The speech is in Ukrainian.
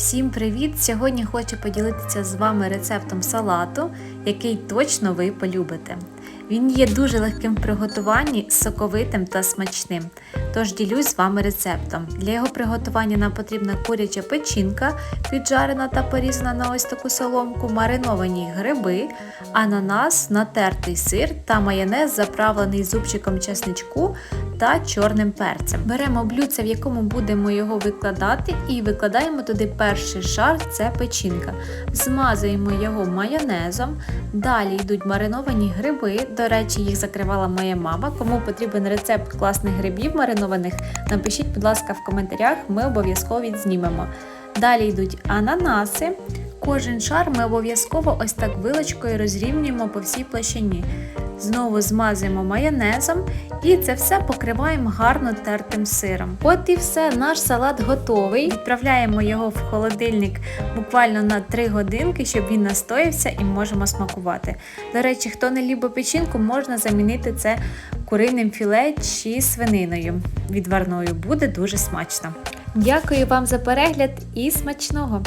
Всім привіт! Сьогодні хочу поділитися з вами рецептом салату, який точно ви полюбите. Він є дуже легким в приготуванні, соковитим та смачним. Тож ділюсь з вами рецептом. Для його приготування нам потрібна куряча печінка, піджарена та порізана на ось таку соломку, мариновані гриби, ананас, натертий сир та майонез, заправлений зубчиком чесничку та чорним перцем. Беремо блюдце, в якому будемо його викладати, і викладаємо туди перший шар це печінка. Змазуємо його майонезом. Далі йдуть мариновані гриби. До речі, їх закривала моя мама. Кому потрібен рецепт класних грибів маринованих, напишіть, будь ласка, в коментарях, ми обов'язково відзнімемо. Далі йдуть ананаси. Кожен шар ми обов'язково ось так вилочкою розрівнюємо по всій площині. Знову змазуємо майонезом і це все покриваємо гарно тертим сиром. От і все, наш салат готовий. Відправляємо його в холодильник буквально на 3 годинки, щоб він настоявся і можемо смакувати. До речі, хто не любить печінку, можна замінити це куриним філе чи свининою відварною. Буде дуже смачно. Дякую вам за перегляд і смачного!